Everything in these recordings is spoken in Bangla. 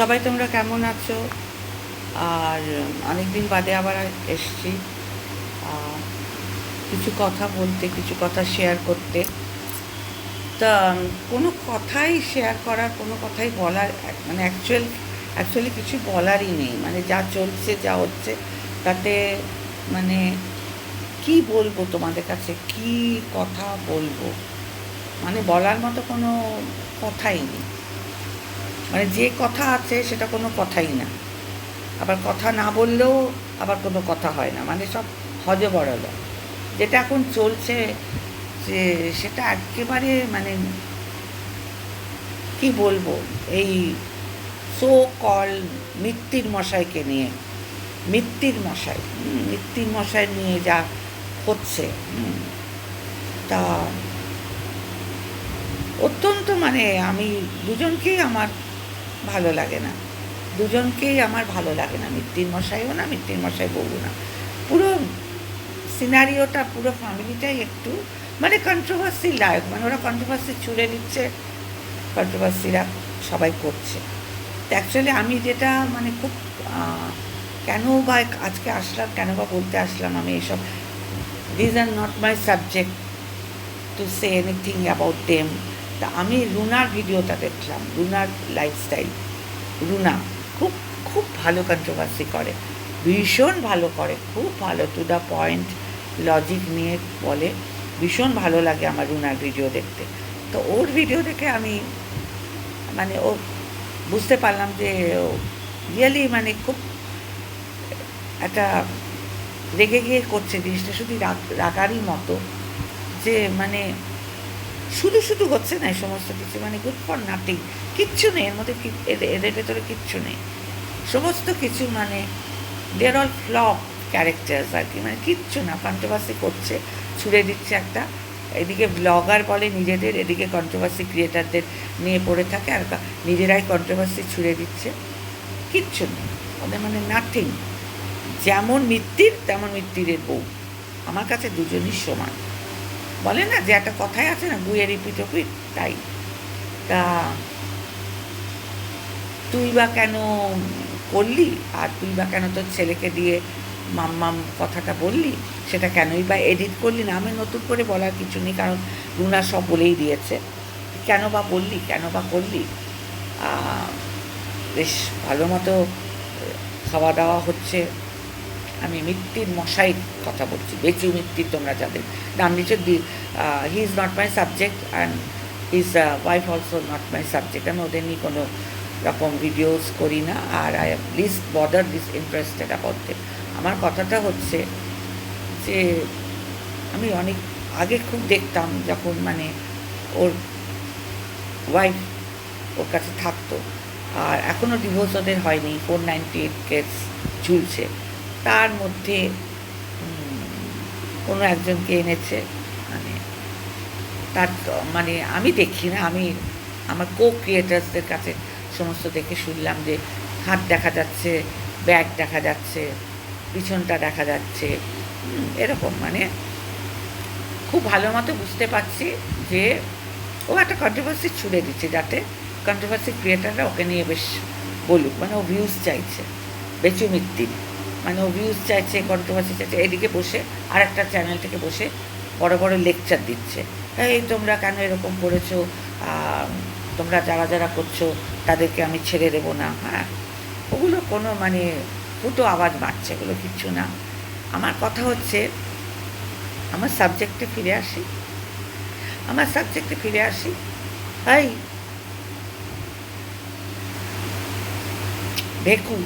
সবাই তোমরা কেমন আছো? আর অনেকদিন বাদে আবার এসছি। কিছু কথা বলতে, কিছু কথা শেয়ার করতে। তা, কোনো কথাই শেয়ার করার, কোনো কথাই বলার মানে অ্যাকচুয়াল অ্যাকচুয়ালি কিছু বলারই নেই। মানে যা চলছে, যা হচ্ছে, তাতে মানে কি বলব তোমাদের কাছে? কি কথা বলব? মানে বলার মতো কোনো কথাই নেই। মানে যে কথা আছে সেটা কোনো কথাই না। আবার কথা না বললেও আবার কোনো কথা হয় না। মানে সব হজে বড়ল যেটা এখন চলছে যে সেটা একেবারে মানে কি বলব? এই সো কল মৃত্যুর মশাইকে নিয়ে। মৃত্যুর মশাই। মৃত্যুর মশাই নিয়ে যা হচ্ছে। তা অত্যন্ত মানে আমি দুজনকেই আমার ভালো লাগে না। দুজনকেই আমার ভালো লাগে না। মশাইও না মশাই বউ না। পুরো সিনারিওটা পুরো ফ্যামিলিটাই একটু মানে কন্ট্রোভার্সি লায়ক। মানে ওরা কন্ট্রোভার্সি ছুড়ে দিচ্ছে কন্ট্রোভার্সিরা সবাই করছে। অ্যাকচুয়ালি আমি যেটা মানে খুব কেন বা আজকে আসলাম, কেন বা বলতে আসলাম আমি এসব। These are not my subject to say anything about them তা আমি রুনার ভিডিওটা দেখলাম, রুনার লাইফস্টাইল রুনা খুব খুব ভালো কন্ট্রোভার্সি করে, ভীষণ ভালো করে, খুব ভালো টু দ্য পয়েন্ট লজিক নিয়ে বলে, ভীষণ ভালো লাগে আমার রুনার ভিডিও দেখতে। তো ওর ভিডিও দেখে আমি মানে ও বুঝতে পারলাম যে রিয়েলি মানে খুব একটা রেগে গিয়ে করছে জিনিসটা, শুধু রাগ, রাগারই মতো যে মানে শুধু শুধু হচ্ছে না এই সমস্ত কিছু মানে গুড ফর নাথিং কিচ্ছু নেই, এর মধ্যে এদের ভেতরে কিচ্ছু নেই। সমস্ত কিছু মানে দেয়ার অল ফ্লপ ক্যারেক্টার্স আর কি মানে কিচ্ছু না কন্ট্রোভার্সি করছে, ছুড়ে দিচ্ছে একটা। এদিকে ব্লগার বলে নিজেদের, এদিকে কন্ট্রোভার্সি ক্রিয়েটারদের নিয়ে পড়ে থাকে আর নিজেরাই কন্ট্রোভার্সি ছুড়ে দিচ্ছে। কিচ্ছু নেই, ওদের মানে নাথিং যেমন মৃত্যুর তেমন মৃত্যুরের বউ। আমার কাছে দুজনই সমান। বলে না যে একটা কথাই আছে না গুয়ে রিপিট অপিট তাই। তা তুই বা কেন করলি? আর তুই বা কেন তোর ছেলেকে দিয়ে মাম্মাম কথাটা বললি? সেটা কেনই বা এডিট করলি? না, আমি নতুন করে বলার কিছু নেই, কারণ রুনা সব বলেই দিয়েছে। কেন বা বললি? কেন বা করলি? বেশ ভালো মতো খাওয়া দাওয়া হচ্ছে। আমি মৃত্যুর মশাই কথা বলছি, বেচু মৃত্যুর তোমরা যাদের। নাম the he is not my subject and his wife also not my subject আমি ওদের নিয়ে কোনো রকম ভিডিওস করি না আর I am least bother this interested about আমার কথাটা হচ্ছে যে আমি অনেক আগে খুব দেখতাম যখন মানে ওর ওয়াইফ ওর কাছে থাকতো। আর এখনও ডিভোর্স ওদের হয়নি। ফোর নাইনটি এইট কেস ঝুলছে তার মধ্যে কোনো একজনকে এনেছে। মানে তার মানে আমি দেখি না, আমি আমার কো ক্রিয়েটার্সদের কাছে সমস্ত দেখে শুনলাম যে হাত দেখা যাচ্ছে, ব্যাগ দেখা যাচ্ছে, পিছনটা দেখা যাচ্ছে। এরকম মানে খুব ভালো মতো বুঝতে পারছি যে ও একটা কন্ট্রোভার্সি ছুড়ে দিচ্ছে যাতে কন্ট্রোভার্সি ক্রিয়েটাররা ওকে নিয়ে বেশ বলুক মানে ও ভিউজ চাইছে বেচু মিত্তি মানে ভিউজ চাইছে কন্ট্রোভার্সি চাইছে, এদিকে বসে আর একটা চ্যানেল থেকে বসে বড় বড় লেকচার দিচ্ছে। এই তোমরা কেন এরকম করেছ? তোমরা যারা যারা করছ, তাদেরকে আমি ছেড়ে দেবো না হ্যাঁ? ওগুলো কোনো মানে ফুটো আওয়াজ মারছে, এগুলো কিচ্ছু না। আমার কথা হচ্ছে, আমার সাবজেক্টে ফিরে আসি। আমার সাবজেক্টে ফিরে আসি। ভেকু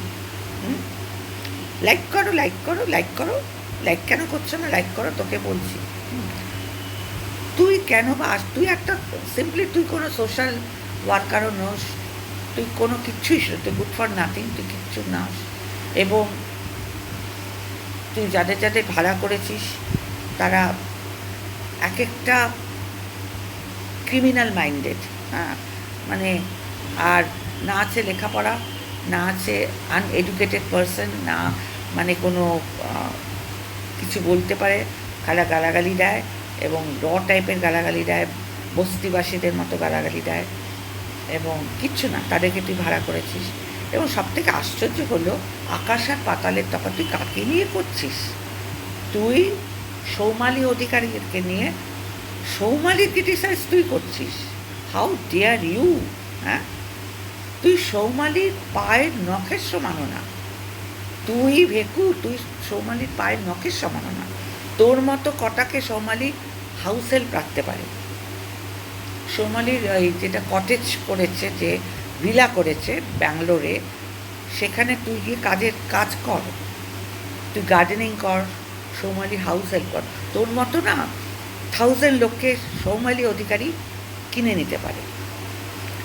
লাইক করো লাইক করো লাইক করো। লাইক কেন করছ না লাইক করো, তোকে বলছি। তুই কেন বা, তুই একটা সিম্পলি তুই কোনো সোশ্যাল ওয়ার্কারও নোস। তুই কোনো কিচ্ছুই তুই গুড ফর নাথিং তুই কিচ্ছু নাস। এবং তুই যাদের যাদের ভাড়া করেছিস, তারা এক একটা ক্রিমিনাল মাইন্ডেড হ্যাঁ? মানে আর না আছে লেখাপড়া না আছে আনএডুকেটেড পারসন না মানে কোনো কিছু বলতে পারে, খালা গালাগালি দেয় এবং র টাইপের গালাগালি দেয়, বস্তিবাসীদের মতো গালাগালি দেয় এবং কিচ্ছু না, তাদেরকে তুই ভাড়া করেছিস। এবং সব থেকে আশ্চর্য হলো, আকাশ আর পাতালের তফাৎ তুই কাকে নিয়ে করছিস? তুই সৌমালি অধিকারীকে নিয়ে সৌমালি ক্রিটিসাইজ তুই করছিস। হাউ ডেয়ার ইউ হ্যাঁ? তুই সৌমালির পায়ের নখের সমানও না। তুই ভেকু, তুই সৌমালির পায়ের নখের সমানও না। তোর মতো কটাকে সৌমালি হাউস হেল্প রাখতে পারে। সৌমালির, এই যেটা কটেজ করেছে, যে ভিলা করেছে ব্যাঙ্গালোরে, সেখানে তুই গিয়ে কাজের কাজ কর। তুই গার্ডেনিং কর, সৌমালি হাউস হেল্প কর। তোর মতো না থাউজেন্ড লোককে সৌমালি অধিকারী কিনে নিতে পারে।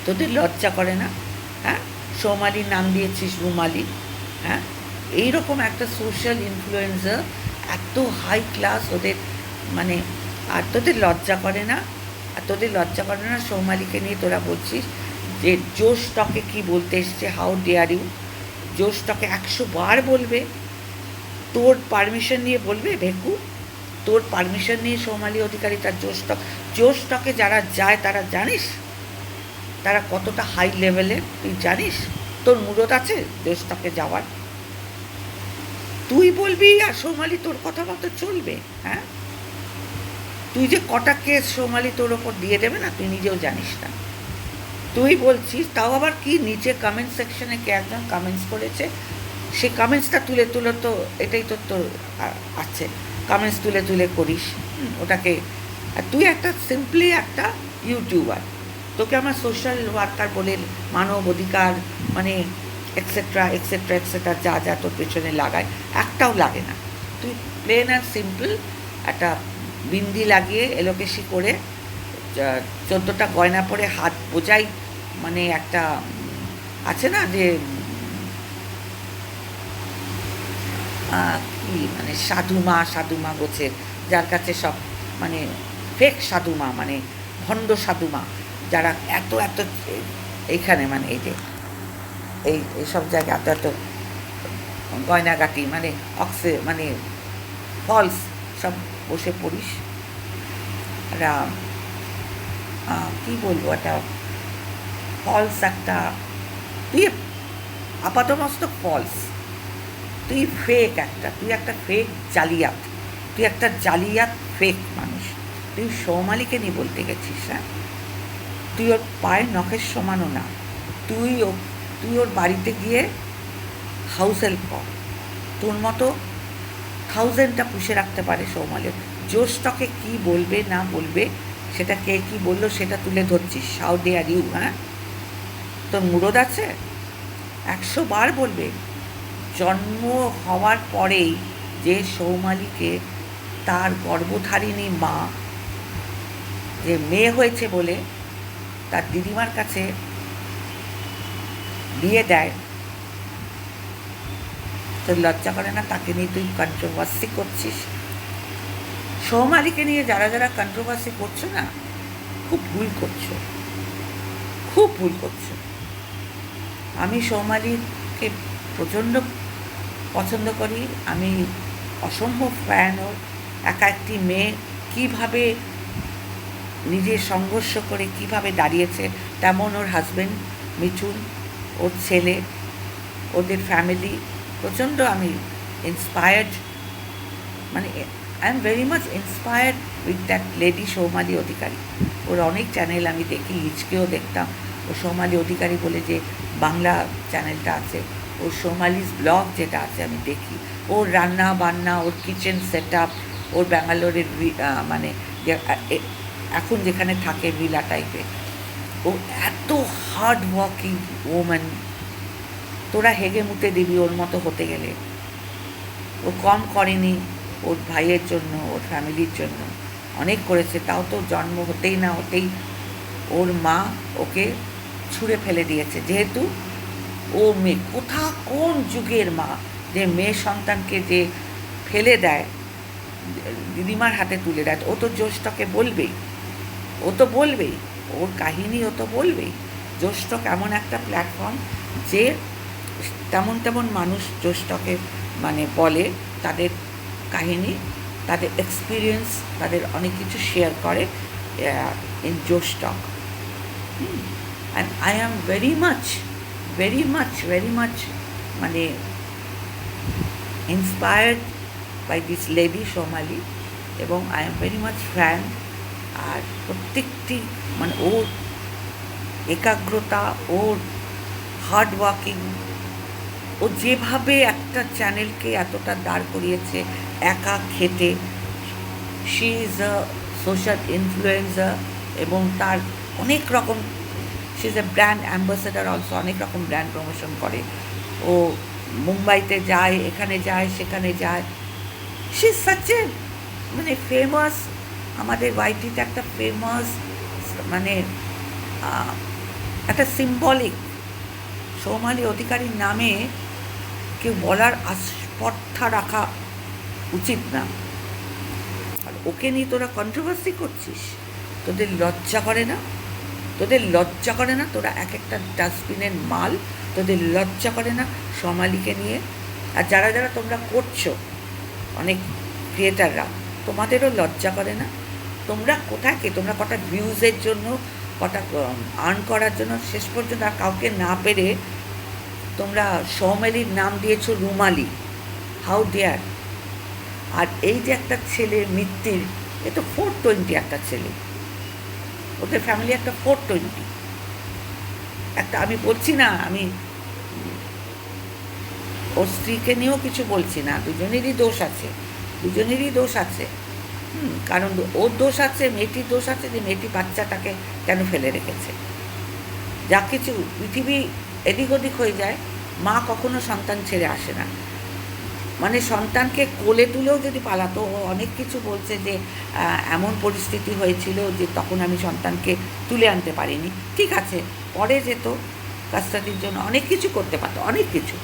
তোদের লজ্জা করে না? হ্যাঁ? সৌমালির নাম দিয়েছিস, রুমালি। হ্যাঁ? এইরকম একটা সোশ্যাল ইনফ্লুয়েন্সার এত হাই ক্লাস ওদের মানে আর তোদের লজ্জা করে না? আর তোদের লজ্জা করে না সৌমালিকে নিয়ে তোরা বলছিস যে জোশ টকে কী বলতে এসছে? হাউ ডেয়ার ইউ জোশ টকে একশো বার বলবে। তোর পারমিশন নিয়ে বলবে? ভেকু। তোর পারমিশন নিয়ে সৌমালি অধিকারী তার জোশ টক জোশ টকে যারা যায় তারা জানিস? তারা কতটা হাই লেভেলের তুই জানিস? তোর মুরত আছে জোশ টকে যাওয়ার। তুই বলবি, আর সৌমালি তোর কথা মতো চলবে। হ্যাঁ? তুই যে কটা কেস সোমালি তোর ওপর দিয়ে দেবে না, তুই নিজেও জানিস না। তুই বলছিস, তাও আবার কি নিচে কমেন্ট সেকশনে কে একজন কমেন্টস করেছে? সে কমেন্টসটা তুলে তুলে তো, এটাই তো তোর আছে। কমেন্টস তুলে তুলে করিস। ওটাকে, আর তুই একটা সিম্পলি একটা ইউটিউবার তোকে আমার সোশ্যাল ওয়ার্কার বলে মানব অধিকার মানে এক্সেট্রা এক্সেট্রা এক্সেট্রা যা যা তোর পেছনে লাগায়, একটাও লাগে না। তুই প্লেন আর সিম্পল একটা বিন্দি লাগিয়ে এলোকেশি করে চোদ্দোটা গয়না পরে হাত বোঝাই মানে একটা, আছে না যে কি মানে সাধুমা সাধুমা গোছের যার কাছে সব মানে ফেক সাধুমা মানে ভণ্ড সাধুমা যারা এত এত, এইখানে মানে এই যে, এই এইসব জায়গায় এত এত গয়নাগাটি মানে অক্সে মানে ফলস সব বসে পড়িস। একটা কি বলব একটা ফলস একটা, তুই আপাতমস্তক ফলস। তুই ফেক একটা, তুই একটা ফেক জালিয়াত, তুই একটা জালিয়াত ফেক মানুষ। তুই সৌমালিকে নিয়ে বলতে গেছিস হ্যাঁ? তুই ওর পায়ের নখের সমানও না। তুই ও, তুই ওর বাড়িতে গিয়ে হাউস হেল্প কর। তোর মতো থাউজেন্ডটা পুষে রাখতে পারে সৌমালের। জোশটাকে কি বলবে, না বলবে, সেটা কে কি বলল, সেটা তুলে ধরছিস। হাউ ডে আর ইউ হ্যাঁ? তোর মুরদ আছে? একশো বার বলবে। জন্ম হওয়ার পরেই যে সৌমালিকে তার গর্ভধারিণী মা, যে মেয়ে হয়েছে বলে তার দিদিমার কাছে দিয়ে দেয়। তোর লজ্জা করে না, তাকে নিয়ে তুই কন্ট্রোভার্সি করছিস? সৌমালিকে নিয়ে যারা যারা কন্ট্রোভার্সি করছ না, খুব ভুল করছ। খুব ভুল করছ। আমি সৌমালিকে প্রচণ্ড পছন্দ করি। আমি অসম্ভব ফ্যান ওর একা একটি মেয়ে। কীভাবে নিজের সংঘর্ষ করে কীভাবে দাঁড়িয়েছে, তেমন ওর হাজবেন্ড মিঠুন ওর ছেলে, ওদের ফ্যামিলি প্রচণ্ড আমি ইন্সপায়ার্ড মানে I am very much inspired with that lady Soumali Adhikari. ওর অনেক চ্যানেল আমি দেখি হিচকেও দেখতাম। ও সৌমালি অধিকারী বলে যে বাংলা চ্যানেলটা আছে ওর সৌমালিস ব্লগ যেটা আছে আমি দেখি। ওর রান্না বান্না, ওর কিচেন সেট আপ ওর ব্যাঙ্গালোরের মানে এখন যেখানে থাকে ভিলা টাইপের ও এত হার্ড ওয়ার্কিং ওম্যান তোরা হেগে মুতে দিবি, ওর মতো হতে গেলে। ও কম করেনি ওর ভাইয়ের জন্য, ওর ফ্যামিলির জন্য। অনেক করেছে, তাও তো জন্ম হতেই না হতেই ওর মা ওকে ছুঁড়ে ফেলে দিয়েছে। যেহেতু ও মেয়ে, কোথা কোন যুগের মা যে মেয়ে সন্তানকে যে ফেলে দেয়, দিদিমার হাতে তুলে দেয়? ও তো জোশটাকে বলবেই। ও তো বলবেই, ওর কাহিনী ও তো বলবেই। জোশটক এমন একটা প্ল্যাটফর্ম যে তেমন তেমন মানুষ জোশটকে মানে বলে, তাদের কাহিনী, তাদের এক্সপিরিয়েন্স তাদের অনেক কিছু শেয়ার করে in Josh Talk and I am very much very much very much মানে inspired by this lady Somali এবং I am very much fan আর প্রত্যেকটি মানে ওর একাগ্রতা, ওর হার্ড ওয়ার্কিং ও যেভাবে একটা চ্যানেলকে এতটা দাঁড় করিয়েছে, একা খেতে she is a social influencer এবং তার অনেক রকম she is a brand ambassador also অনেক রকম ব্র্যান্ড প্রমোশন করে। ও মুম্বাইতে যায়, এখানে যায়, সেখানে যায়। ইজ সাচ এ মানে ফেমাস আমাদের ওয়াইটিতে একটা ফেমাস মানে একটা সিম্বলিক সৌমালি অধিকারীর নামে কেউ বলার আস্পর্ধা রাখা উচিত না। আর ওকে নিয়ে তোরা কন্ট্রোভার্সি করছিস? তোদের লজ্জা করে না? তোদের লজ্জা করে না? তোরা এক একটা ডাস্টবিনের মাল তোদের লজ্জা করে না সমালিকে নিয়ে? আর যারা যারা তোমরা করছ, অনেক ক্রিয়েটাররা তোমাদেরও লজ্জা করে না? তোমরা কোথায় কি? তোমরা কটা ভিউজের জন্য, কটা আর্ন করার জন্য, শেষ পর্যন্ত আর কাউকে না পেরে তোমরা সৌমেলির নাম দিয়েছ রুমালি। হাউ ডেয়ার আর এই যে একটা ছেলে মৃত্যুর এ তো ফোর টোয়েন্টি একটা ছেলে। ওদের ফ্যামিলি একটা ফোর টোয়েন্টি একটা আমি বলছি না, আমি, ওর স্ত্রীকে নিয়েও কিছু বলছি না, দুজনেরই দোষ আছে, দুজনেরই দোষ আছে। কারণ ওর দোষ আছে, মেয়েটির দোষ আছে যে মেয়েটি বাচ্চাটাকে কেন ফেলে রেখেছে। যা কিছু পৃথিবী এদিক ওদিক হয়ে যায়, মা কখনো সন্তান ছেড়ে আসে না। মানে সন্তানকে কোলে তুলেও যদি পালাতো, ও অনেক কিছু বলছে যে এমন পরিস্থিতি হয়েছিল যে তখন আমি সন্তানকে তুলে আনতে পারিনি। ঠিক আছে, পরে যেত কাস্টাডির জন্য অনেক কিছু করতে পারতো, অনেক কিছু।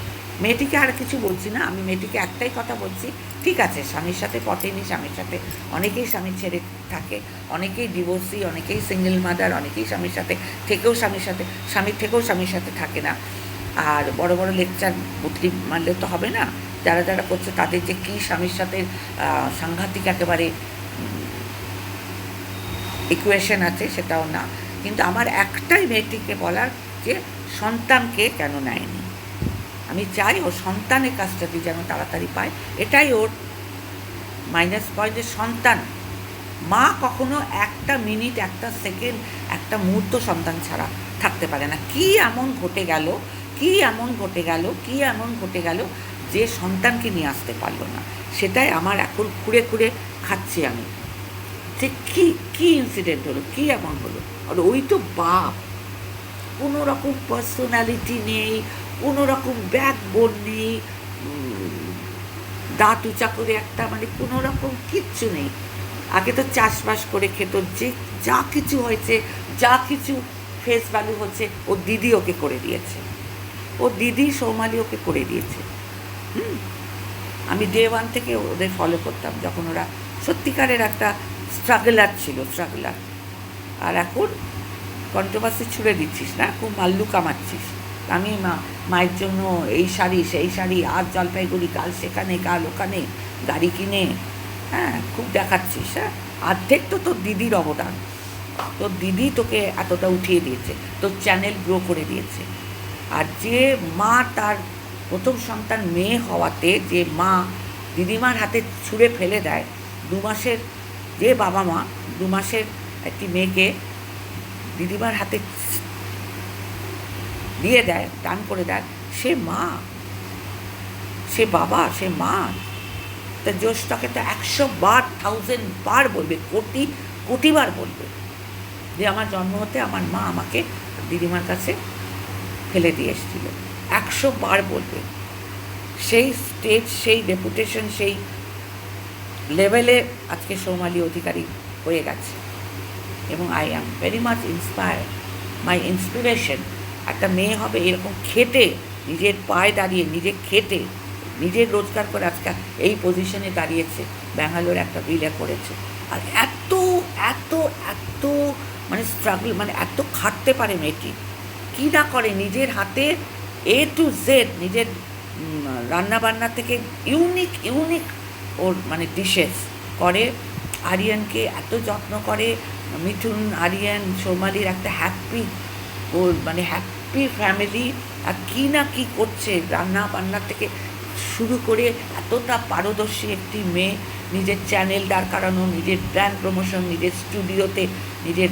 মেয়েটিকে আর কিছু বলছি না, আমি মেয়েটিকে একটাই কথা বলছি, ঠিক আছে, স্বামীর সাথে পটেনি স্বামীর সাথে অনেকেই স্বামীর ছেড়ে থাকে, অনেকেই ডিভোর্সি অনেকেই সিঙ্গেল মাদার অনেকেই স্বামীর সাথে থেকেও স্বামীর সাথে স্বামীর থেকেও স্বামীর সাথে থাকে না। আর বড় বড় লেকচার বুদ্ধি মারলে তো হবে না, যারা যারা করছে তাদের যে কী স্বামীর সাথে সাংঘাতিক একেবারে ইকুয়েশন আছে সেটাও না। কিন্তু আমার একটাই মেয়েটিকে বলার যে সন্তানকে কেন নেয়নি? আমি চাই ও সন্তানের কাজটাকে যেন তাড়াতাড়ি পায়। এটাই ওর মাইনাস পয়েন্ট সন্তান। মা কখনো একটা মিনিট একটা সেকেন্ড একটা মুহূর্ত সন্তান ছাড়া থাকতে পারে না। কি এমন ঘটে গেল, কি এমন ঘটে গেল, কি এমন ঘটে গেল যে সন্তানকে নিয়ে আসতে পারল না। সেটাই আমার এখন খুঁড়ে খুঁড়ে খাচ্ছি আমি। যে কী কী ইনসিডেন্ট হলো, কী এমন হলো? আর ওই তো বাপ। কোনো রকম পার্সোনালিটি নেই কোনো রকম ব্যাকবোন নেই দাঁত উঁচা করে একটা মানে কোনো রকম কিচ্ছু নেই। আগে তো চাষবাস করে খেত, যে যা কিছু হয়েছে, যা কিছু ফেস ভ্যালু হচ্ছে, ও দিদি ওকে করে দিয়েছে। ও দিদি সৌমালি ওকে করে দিয়েছে। হুম? আমি ডে ওয়ান থেকে ওদের ফলো করতাম, যখন ওরা সত্যিকারের একটা স্ট্রাগলার ছিল স্ট্রাগলার আর এখন কন্ট্রোভার্সি ছুড়ে দিচ্ছিস না, খুব মাল্লু কামাচ্ছিস আমি মা, মায়ের জন্য এই শাড়ি, সেই শাড়ি আজ জলপাইগুড়ি কাল সেখানে, কাল ওখানে, গাড়ি কিনে হ্যাঁ খুব দেখাচ্ছিস হ্যাঁ? অর্ধেক তো তোর দিদির অবদান। তোর দিদি তোকে এতটা উঠিয়ে দিয়েছে, তোর চ্যানেল গ্রো করে দিয়েছে। আর যে মা তার প্রথম সন্তান মেয়ে হওয়াতে যে মা দিদিমার হাতে ছুঁড়ে ফেলে দেয়, দু মাসের যে বাবা মা, দু মাসের একটি মেয়েকে দিদিমার হাতে দিয়ে দেয়, দান করে দেয়। সে মা, সে বাবা, সে মা। তা জোশটাকে তো একশো বার থাউজেন্ড বার বলবে, কোটি কোটিবার বলবে যে আমার জন্ম হতে আমার মা আমাকে দিদিমার কাছে ফেলে দিয়ে এসেছিল। একশো বার বলবে। সেই স্টেজ সেই রেপুটেশন সেই লেভেলে আজকে সৌমালি অধিকারী হয়ে গেছে। এবং I am very much inspire my inspiration একটা মেয়ে হবে, এরকম খেটে, নিজের পায়ে দাঁড়িয়ে, নিজে খেটে নিজের রোজগার করে আজকে এই পজিশনে দাঁড়িয়েছে, ব্যাঙ্গালোর একটা বিলে করেছে। আর এত এত এত মানে স্ট্রাগল মানে এত খাটতে পারে মেয়েটি। কী না করে নিজের হাতে এ টু জেড নিজের রান্না বান্না থেকে ইউনিক ইউনিক ওর মানে ডিশেস করে। আরিয়ানকে এত যত্ন করে মিঠুন আরিয়ান, সোমালির একটা হ্যাপি ওর মানে হ্যাপি হ্যাপি ফ্যামিলি আর কী না কী করছে, রান্না বান্না থেকে শুরু করে এতটা পারদর্শী একটি মেয়ে, নিজের চ্যানেল দাঁড় করানো, নিজের ব্র্যান্ড প্রমোশন নিজের স্টুডিওতে নিজের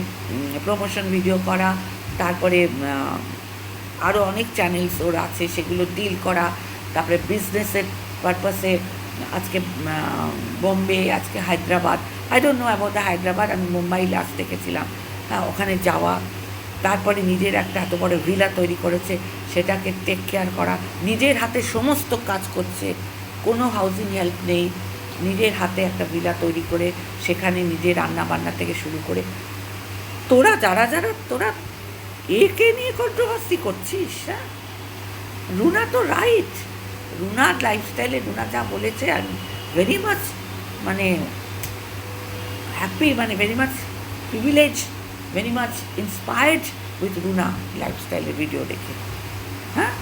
প্রমোশন ভিডিও করা, তারপরে আরও অনেক চ্যানেলস ওর আছে, সেগুলো ডিল করা, তারপরে বিজনেসের পারপাসে আজকে বোম্বে, আজকে Hyderabad I don't know about the Hyderabad, আমি মুম্বাই লাস্ট দেখেছিলাম। হ্যাঁ ওখানে যাওয়া তারপরে নিজের একটা এত বড় ভিলা তৈরি করেছে, সেটাকে টেক কেয়ার করা, নিজের হাতে সমস্ত কাজ করছে, কোনো হাউজিং হেল্প নেই, নিজের হাতে একটা ভিলা তৈরি করে, সেখানে নিজে রান্না বান্না থেকে শুরু করে। তোরা যারা যারা, তোরা একে নিয়ে কন্ট্রোভার্সি করছিস হ্যাঁ? রুনা তো রাইট রুনার লাইফস্টাইলে রুনা যা বলেছে আর ভেরি মাচ মানে হ্যাপি মানে very much privilege very much inspired with Runa লাইফস্টাইলের video দেখে। হ্যাঁ?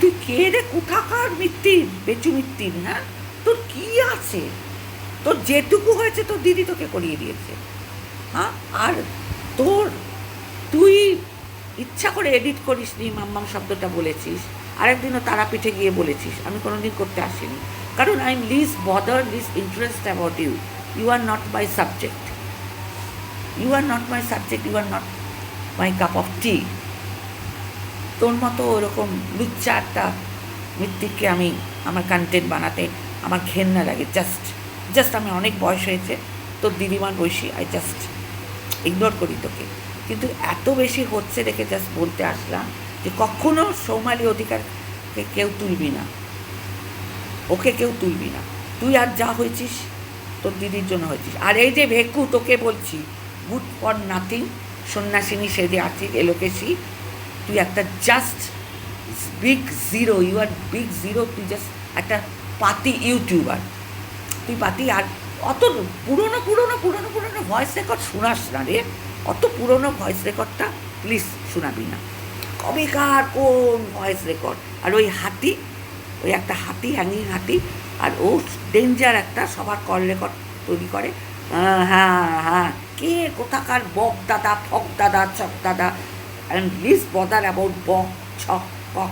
তুই কে রে? কোথাকার মিত্তির বেচু মিত্তির হ্যাঁ? তোর কি আছে? তোর যেটুকু হয়েছে তোর দিদি তোকে করিয়ে দিয়েছে। হ্যাঁ? আর তোর, তুই ইচ্ছা করে এডিট করিস নি মাম্মাম শব্দটা বলেছিস। আরেকদিনও তারাপীঠে গিয়ে বলেছিস। আমি কোনোদিন করতে আসিনি। কারণ I am less bother less interest about you you are not my subject you are not my subject you are not my cup of tea তোর মতো ওরকম লুচ্চা একটা মৃত্তিককে আমি আমার কন্টেন্ট বানাতে আমার ঘেন্না লাগে। জাস্ট জাস্ট আমি অনেক বয়স হয়েছে, তোর দিদিমার বয়সী আই জাস্ট ইগনোর করি তোকে। কিন্তু এত বেশি হচ্ছে দেখে জাস্ট বলতে আসলাম যে কখনো সৌমালি অধিকারকে কেউ তুলবি না। ওকে কেউ তুলবি না। তুই আর যা হয়েছিস, তোর দিদির জন্য হয়েছিস। আর এই যে ভেকু, তোকে বলছি গুড ফর নাথিং। সন্ন্যাসিনী সেজে আছিস এলোকেশি। তুই একটা just big zero you are big zero তুই জাস্ট একটা পাতি ইউটিউবার। তুই পাতি আর অত পুরনো পুরনো পুরনো পুরনো ভয়েস রেকর্ড শোনাস না রে। অত পুরনো ভয়েস রেকর্ডটা প্লিজ শোনাবি না। কবেকার কোন ভয়েস রেকর্ড আর ওই হাতি, ওই একটা হাতি হ্যাঙ্গিং হাতি, আর ও ডেঞ্জার একটা সবার কল রেকর্ড তৈরি করে। হ্যাঁ হ্যাঁ কে কোথাকার বক দাদা, ফক দাদা, চক দাদা? অ্যান্ড লিস বদার অ্যাবাউট বক ছক পক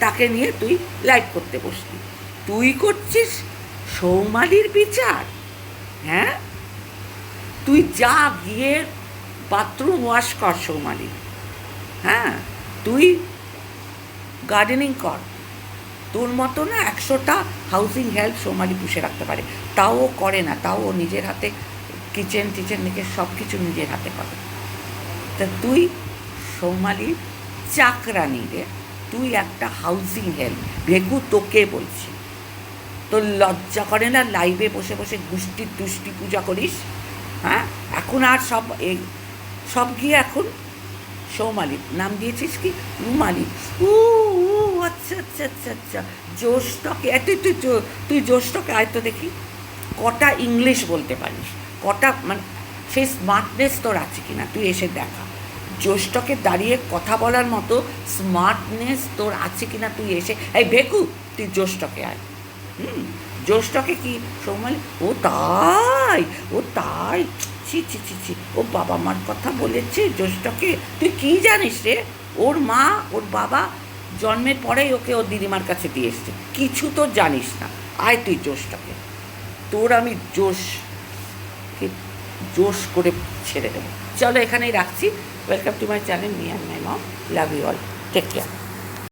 তাকে নিয়ে তুই লাইভ করতে বসলি। তুই করছিস সৌমালির বিচার? হ্যাঁ? তুই যা গিয়ে বাথরুম ওয়াশ কর সৌমালি। হ্যাঁ? তুই গার্ডেনিং কর। তোর মতো না একশোটা হাউসিং হেল্প সৌমালি পুষে রাখতে পারে। তাও করে না, তাও নিজের হাতে কিচেন টিচেন থেকে সব কিছু নিজের হাতে করে তা তুই সৌমালি চাকরানি রে, তুই একটা হাউসিং হেল্প ভেগু তোকে বলছি। তোর লজ্জা করে না লাইভে বসে বসে গুষ্টির তুষ্টি পূজা করিস? হ্যাঁ? এখন আর সব এই সব গিয়ে এখন সৌমালি, নাম দিয়েছিস কি? রুমালি। উ আচ্ছা আচ্ছা আচ্ছা আচ্ছা। জোশটকে তুই জো- তুই জোশটকে আয়তো দেখি। কটা ইংলিশ বলতে পারিস? কটা মানে সেই স্মার্টনেস তোর আছে কি না তুই এসে দেখা। জোশটকে দাঁড়িয়ে কথা বলার মতো স্মার্টনেস তোর আছে কি না তুই এসে, এই বেকু তুই জোশটকে আয়। হুম জোশটকে কি সৌমালি ও তাই ও তাই। ছি ছি ছি ছি, ও বাবা মার কথা বলেছে জোশটকে তুই কি জানিস রে? ওর মা, ওর বাবা জন্মের পরেই ওকে ওর দিদিমার কাছে দিয়ে এসছে। কিছু তো জানিস না। আয় তুই জোশটাকে তোর আমি জোশ জোশ করে ছেড়ে দেবো। চলো এখানেই রাখছি। Welcome to my channel me and my mom love you all take care